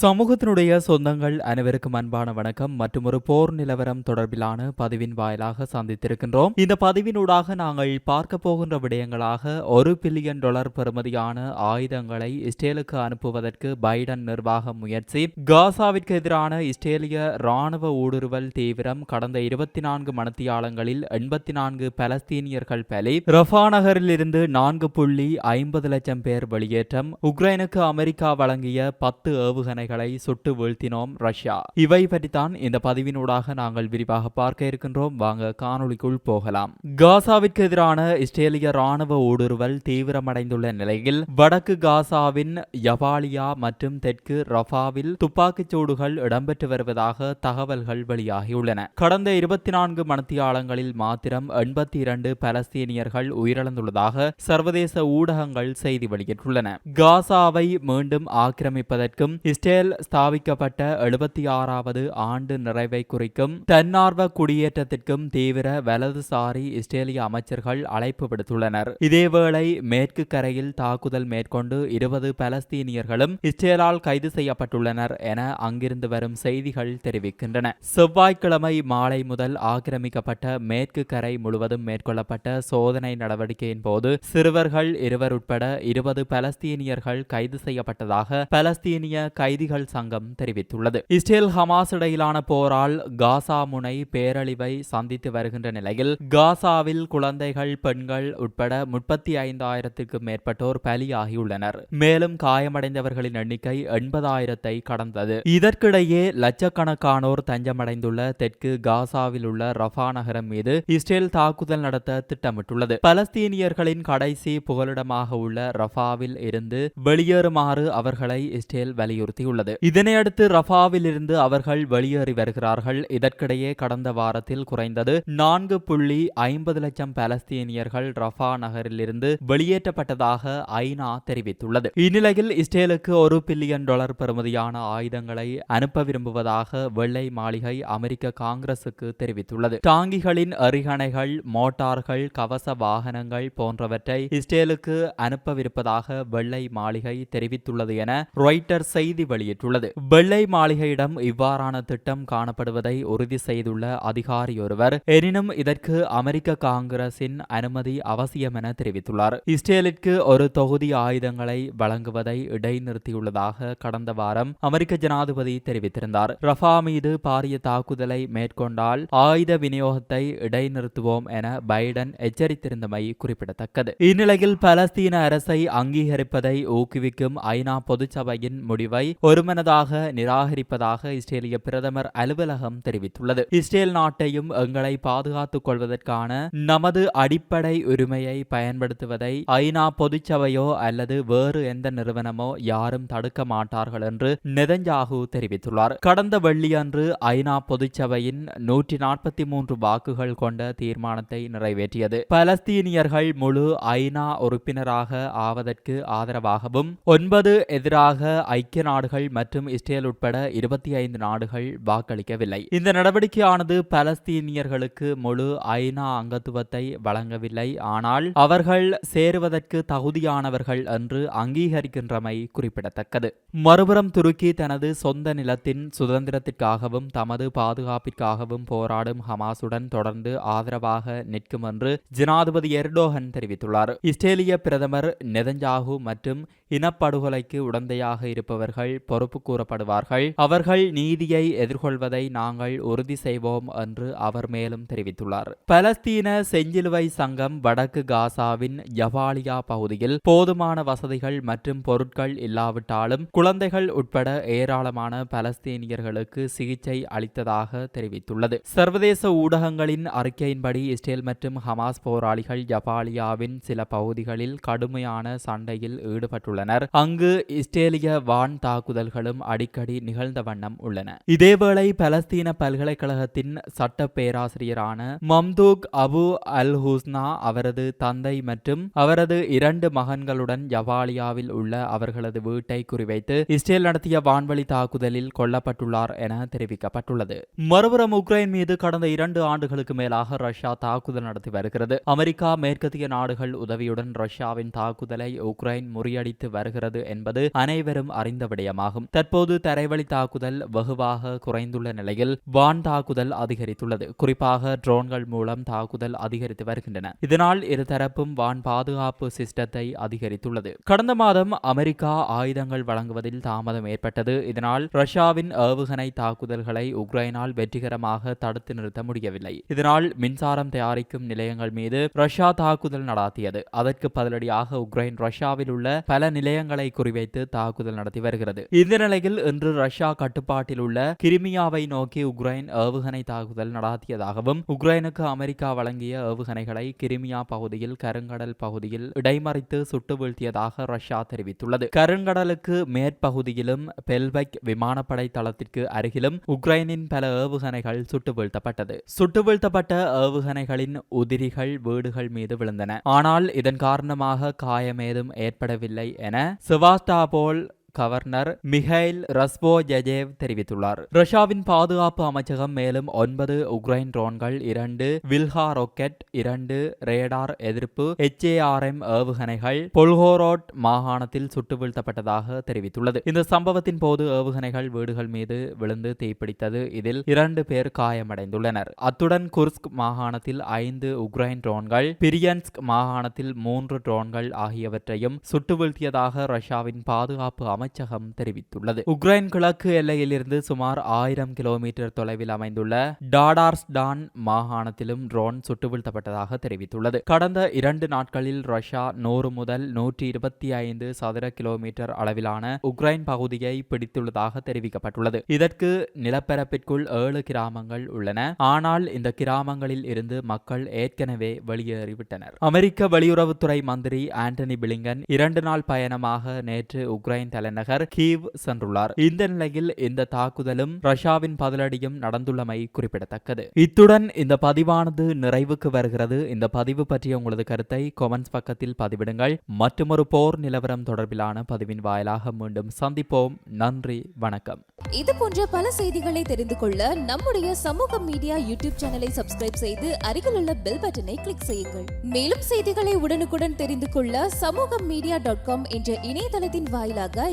சமூகத்தினுடைய சொந்தங்கள் அனைவருக்கும் அன்பான வணக்கம். மற்றும் ஒரு போர் நிலவரம் தொடர்பிலான பதிவின் வாயிலாக சந்தித்திருக்கின்றோம். இந்த பதிவினூடாக நாங்கள் பார்க்க போகின்ற விடயங்களாக ஒரு பில்லியன் டாலர் பெறுமதியான ஆயுதங்களை இஸ்ரேலுக்கு அனுப்புவதற்கு பைடன் நிர்வாகம் முயற்சி. காசாவிற்கு எதிரான இஸ்ரேலிய ராணுவ ஊடுருவல் தீவிரம் கடந்த இருபத்தி நான்கு மணத்தியாலங்களில் எண்பத்தி நான்கு பலஸ்தீனியர்கள் பலி. ரஃபா நகரில் இருந்து நான்கு புள்ளி ஐம்பது லட்சம் பேர் வெளியேற்றம். உக்ரைனுக்கு அமெரிக்கா வழங்கிய பத்து ஏவுகணைகளை சுட்டு வீழ்த்தினோம் ரஷ்யா. இவை பற்றித்தான் இந்த பதிவினூடாக நாங்கள் விரிவாக பார்க்க இருக்கின்றோம். வாங்க காணொளிக்குள் போகலாம். காசாவிற்கு எதிரான இஸ்ரேலிய ராணுவ ஊடுருவல் தீவிரமடைந்துள்ள நிலையில் வடக்கு காசாவின் யபாலியா மற்றும் தெற்கு ரஃபாவில் துப்பாக்கிச் சூடுகள் இடம்பெற்று வருவதாக தகவல்கள் வெளியாகியுள்ளன. கடந்த இருபத்தி நான்கு மணத்தியாலங்களில் மாத்திரம் எண்பத்தி இரண்டு பலஸ்தீனியர்கள் உயிரிழந்துள்ளதாக சர்வதேச ஊடகங்கள் செய்தி வெளியிட்டுள்ளன. காசாவை மீண்டும் ஆக்கிரமிப்பதற்கும் இஸ்ரேல் ஸ்தாபிக்கப்பட்ட எழுபத்தி ஆறாவது ஆண்டு நிறைவை குறிக்கும் தன்னார்வ குடியேற்றத்திற்கும் தீவிர வலதுசாரி இஸ்ரேலிய அமைச்சர்கள் அழைப்பு விடுத்துள்ளனர். இதேவேளை மேற்கு கரையில் தாக்குதல் மேற்கொண்டு இருபது பலஸ்தீனியர்களும் இஸ்ரேலால் கைது செய்யப்பட்டுள்ளனர் என அங்கிருந்து வரும் செய்திகள் தெரிவிக்கின்றன. செவ்வாய்க்கிழமை மாலை முதல் ஆக்கிரமிக்கப்பட்ட மேற்கு கரை முழுவதும் மேற்கொள்ளப்பட்ட சோதனை நடவடிக்கையின் போது சிறுவர்கள் இருவர் உட்பட இருபது பலஸ்தீனியர்கள் கைது செய்யப்பட்டதாக பலஸ்தீனிய கைதி கைதிகள் சங்கம் தெரிவித்துள்ளது. இஸ்ரேல் ஹமாஸ் இடையிலான போரால் காசா முனை பேரழிவை சந்தித்து வருகின்ற நிலையில் காசாவில் குழந்தைகள் பெண்கள் உட்பட முப்பத்தி ஐந்தாயிரத்திற்கும் மேற்பட்டோர் பலியாகியுள்ளனர். மேலும் காயமடைந்தவர்களின் எண்ணிக்கை எண்பதாயிரத்தை கடந்தது. இதற்கிடையே லட்சக்கணக்கானோர் தஞ்சமடைந்துள்ள தெற்கு காசாவில் உள்ள ரஃபா நகரம் மீது இஸ்ரேல் தாக்குதல் நடத்த திட்டமிட்டுள்ளது. பலஸ்தீனியர்களின் கடைசி புகலிடமாக உள்ள ரஃபாவில் இருந்து வெளியேறுமாறு அவர்களை இஸ்ரேல் வலியுறுத்தியுள்ளது. இதனையடுத்து ரஃபாவில் இருந்து அவர்கள் வெளியேறி வருகிறார்கள். இதற்கிடையே கடந்த வாரத்தில் குறைந்தது நான்கு புள்ளி ஐம்பது லட்சம் பாலஸ்தீனியர்கள் ரஃபா நகரிலிருந்து வெளியேற்றப்பட்டதாக ஐநா தெரிவித்துள்ளது. இந்நிலையில் இஸ்ரேலுக்கு ஒரு பில்லியன் டாலர் பெறுமதியான ஆயுதங்களை அனுப்ப விரும்புவதாக வெள்ளை மாளிகை அமெரிக்க காங்கிரசுக்கு தெரிவித்துள்ளது. டாங்கிகளின் எறிகணைகள் மோட்டார்கள் கவச வாகனங்கள் போன்றவற்றை இஸ்ரேலுக்கு அனுப்பவிருப்பதாக வெள்ளை மாளிகை தெரிவித்துள்ளது என ராய்ட்டர் செய்தி வெளியிட்டுள்ளது. வெள்ளை மாளிகையிடம் இவ்வாறான திட்டம் காணப்படுவதை உறுதி செய்துள்ள அதிகாரியொருவர் எனினும் இதற்கு அமெரிக்க காங்கிரசின் அனுமதி அவசியம் என தெரிவித்துள்ளார். இஸ்ரேலிற்கு ஒரு தொகுதி ஆயுதங்களை வழங்குவதை இடைநிறுத்தியுள்ளதாக கடந்த வாரம் அமெரிக்க ஜனாதிபதி தெரிவித்திருந்தார். ரஃபா மீது பாரிய தாக்குதலை மேற்கொண்டால் ஆயுத விநியோகத்தை இடைநிறுத்துவோம் என பைடன் எச்சரித்திருந்தமை குறிப்பிடத்தக்கது. இந்நிலையில் பலஸ்தீன அரசை அங்கீகரிப்பதை ஊக்குவிக்கும் ஐநா பொதுச்சபையின் முடிவை ஒரு ஒருமனதாக நிராகரிப்பதாக இஸ்ரேலிய பிரதமர் அலுவலகம் தெரிவித்துள்ளது. இஸ்ரேல் நாட்டையும் எங்களை பாதுகாத்துக் கொள்வதற்கான நமது அடிப்படை உரிமையை பயன்படுத்துவதை ஐநா பொதுச்சபையோ அல்லது வேறு எந்த நிறுவனமோ யாரும் தடுக்க மாட்டார்கள் என்று நெதஞ்சாகு தெரிவித்துள்ளார். கடந்த வெள்ளியன்று ஐநா பொதுச்சபையின் நூற்றி நாற்பத்தி மூன்று வாக்குகள் கொண்ட தீர்மானத்தை நிறைவேற்றியது. பலஸ்தீனியர்கள் முழு ஐநா உறுப்பினராக ஆவதற்கு ஆதரவாகவும் ஒன்பது எதிராக ஐக்கிய நாடுகள் மற்றும் இஸ்ரேல் உட்பட இருபத்தி ஐந்து நாடுகள் வாக்களிக்கவில்லை. இந்த நடவடிக்கையானது பலஸ்தீனியர்களுக்கு முழு ஐநா அங்கத்துவத்தை வழங்கவில்லை. ஆனால் அவர்கள் சேருவதற்கு தகுதியானவர்கள் என்று அங்கீகரிக்கின்றமை குறிப்பிடத்தக்கது. மறுபுறம் துருக்கி தனது சொந்த நிலத்தின் சுதந்திரத்திற்காகவும் தமது பாதுகாப்பிற்காகவும் போராடும் ஹமாசுடன் தொடர்ந்து ஆதரவாக நிற்கும் என்று ஜனாதிபதி எர்டோகன் தெரிவித்துள்ளார். இஸ்ரேலிய பிரதமர் நெதஞ்சாகு மற்றும் இனப்படுகொலைக்கு உடந்தையாக இருப்பவர்கள் பொறுப்பு கூறப்படுவார்கள். அவர்கள் நீதியை எதிர்கொள்வதை நாங்கள் உறுதி செய்வோம் என்று அவர் மேலும் தெரிவித்துள்ளார். பலஸ்தீன செஞ்சிலுவை சங்கம் வடக்கு காசாவின் ஜவாலியா பகுதியில் போதுமான வசதிகள் மற்றும் பொருட்கள் இல்லாவிட்டாலும் குழந்தைகள் உட்பட ஏராளமான பலஸ்தீனியர்களுக்கு சிகிச்சை அளித்ததாக தெரிவித்துள்ளது. சர்வதேச ஊடகங்களின் அறிக்கையின்படி இஸ்ரேல் மற்றும் ஹமாஸ் போராளிகள் ஜபாலியாவின் சில பகுதிகளில் கடுமையான சண்டையில் ஈடுபட்டுள்ளனர். அங்கு இஸ்ரேலிய வான் தாக்குதல்களும் அடிக்கடி நிகழ்ந்த வண்ணம் உள்ளன. இதேவேளை பலஸ்தீன பல்கலைக்கழகத்தின் சட்ட பேராசிரியரான மம்தூக் அபு அல் ஹூஸ்னா அவரது தந்தை மற்றும் அவரது இரண்டு மகன்களுடன் ஜவாலியாவில் உள்ள அவர்களது வீட்டை குறிவைத்து இஸ்ரேல் நடத்திய வான்வழி தாக்குதலில் கொல்லப்பட்டுள்ளார் என தெரிவிக்கப்பட்டுள்ளது. மறுபுறம் உக்ரைன் மீது கடந்த இரண்டு ஆண்டுகளுக்கு மேலாக ரஷ்யா தாக்குதல் நடத்தி வருகிறது. அமெரிக்கா மேற்கத்திய நாடுகள் உதவியுடன் ரஷ்யாவின் தாக்குதலை உக்ரைன் முறியடித்து அதிகரித்து வருகிறது என்பது அனைவரும் அறிந்த விடயமாகும். தற்போது தரைவழி தாக்குதல் வெகுவாக குறைந்துள்ள நிலையில் வான் தாக்குதல் அதிகரித்துள்ளது. குறிப்பாக ட்ரோன்கள் மூலம் தாக்குதல் அதிகரித்து வருகின்றன. இதனால் இருதரப்பும் வான் பாதுகாப்பு சிஸ்டத்தை அதிகரித்துள்ளது. கடந்த மாதம் அமெரிக்கா ஆயுதங்கள் வழங்குவதில் தாமதம் ஏற்பட்டது. இதனால் ரஷ்யாவின் ஏவுகணை தாக்குதல்களை உக்ரைனால் வெற்றிகரமாக தடுத்து நிறுத்த முடியவில்லை. இதனால் மின்சாரம் தயாரிக்கும் நிலையங்கள் மீது ரஷ்யா தாக்குதல் நடாத்தியது. அதற்கு பதிலடியாக உக்ரைன் ரஷ்யாவில் உள்ள பல நிலையங்களை குறிவைத்து தாக்குதல் நடத்தி வருகிறது. இந்த நிலையில் இன்று ரஷ்யா கட்டுப்பாட்டில் உள்ள கிரிமியாவை நோக்கி உக்ரைன் ஏவுகணை தாக்குதல் நடாத்தியதாகவும் உக்ரைனுக்கு அமெரிக்கா வழங்கிய ஏவுகணைகளை கிரிமியா பகுதியில் கருங்கடல் பகுதியில் இடைமறித்து சுட்டு வீழ்த்தியதாக ரஷ்யா தெரிவித்துள்ளது. கருங்கடலுக்கு மேற்பகுதியிலும் பெல்பைக் விமானப்படை தளத்திற்கு அருகிலும் உக்ரைனின் பல ஏவுகணைகள் சுட்டு வீழ்த்தப்பட்டது. சுட்டு வீழ்த்தப்பட்ட ஏவுகணைகளின் உதிரிகள் வீடுகள் மீது விழுந்தன. ஆனால் இதன் காரணமாக காயமேதும் ஏற்படவில்லை என செவாஸ்டாபோல் கவர்னர் மிகைல் ரஸ்போஜெஜேவ் தெரிவித்துள்ளார். ரஷ்யாவின் பாதுகாப்பு அமைச்சகம் மேலும் ஒன்பது உக்ரைன் ட்ரோன்கள் இரண்டு வில்ஹா ராக்கெட் இரண்டு ரேடார் எதிர்ப்பு எச்ஏஆர்எம் ஏவுகணைகள் பொல்கோரோட் மாகாணத்தில் சுட்டு வீழ்த்தப்பட்டதாக தெரிவித்துள்ளது. இந்த சம்பவத்தின் போது ஏவுகணைகள் வீடுகள் மீது விழுந்து தீப்பிடித்தது. இதில் இரண்டு பேர் காயமடைந்துள்ளனர். அத்துடன் குர்ஸ்க் மாகாணத்தில் ஐந்து உக்ரைன் ட்ரோன்கள் பிரியன்ஸ்க் மாகாணத்தில் மூன்று ட்ரோன்கள் ஆகியவற்றையும் சுட்டு வீழ்த்தியதாக ரஷ்யாவின் பாதுகாப்பு அமைச்சகம் தெரிவித்துள்ளது. உக்ரைன் கிழக்கு எல்லையிலிருந்து சுமார் ஆயிரம் கிலோமீட்டர் தொலைவில் அமைந்துள்ள டாடார்ஸ்டான் மாகாணத்திலும் ட்ரோன் சுட்டு வீழ்த்தப்பட்டதாக தெரிவித்துள்ளது. கடந்த இரண்டு நாட்களில் ரஷ்யா நூறு முதல் நூற்றி இருபத்தி ஐந்து சதுர கிலோமீட்டர் அளவிலான உக்ரைன் பகுதியை பிடித்துள்ளதாக தெரிவிக்கப்பட்டுள்ளது. இதற்கு நிலப்பரப்பிற்குள் ஏழு கிராமங்கள் உள்ளன. ஆனால் இந்த கிராமங்களில் இருந்து மக்கள் ஏற்கனவே வெளியேறிவிட்டனர். அமெரிக்க வெளியுறவுத்துறை மந்திரி ஆண்டனி பிளிங்கன் இரண்டு நாள் பயணமாக நேற்று உக்ரைன் தலைநகர் கீவ் சென்றுள்ளார். இந்த நிலையில் இந்த தாக்குதலும் ரஷ்யாவின் பதிலடியும் நடந்துள்ளமை குறிப்பிடத்தக்கது. இத்துடன் இந்த பதிவானது நிறைவுக்கு வருகிறது. இந்த பதிவு பற்றிய உங்களது கருத்தை கொமெண்ட்ஸ் பக்கத்தில் பதிவிடுங்கள். மற்றொரு போர் நிலவரம் தொடர்பிலான பதிவின் வாயிலாக மீண்டும் சந்திப்போம். நன்றி வணக்கம். இது போன்ற பல செய்திகளை தெரிந்து கொள்ள நம்முடைய சமூக மீடியா யூடியூப் சேனலை சப்ஸ்கிரைப் செய்து அருகில் உள்ள பெல் பட்டனை கிளிக் செய்யுங்கள். மேலும் செய்திகளை உடனுக்குடன் தெரிந்து கொள்ள சமூக மீடியா டாட் காம் என்ற இணையதளத்தின் வாயிலாக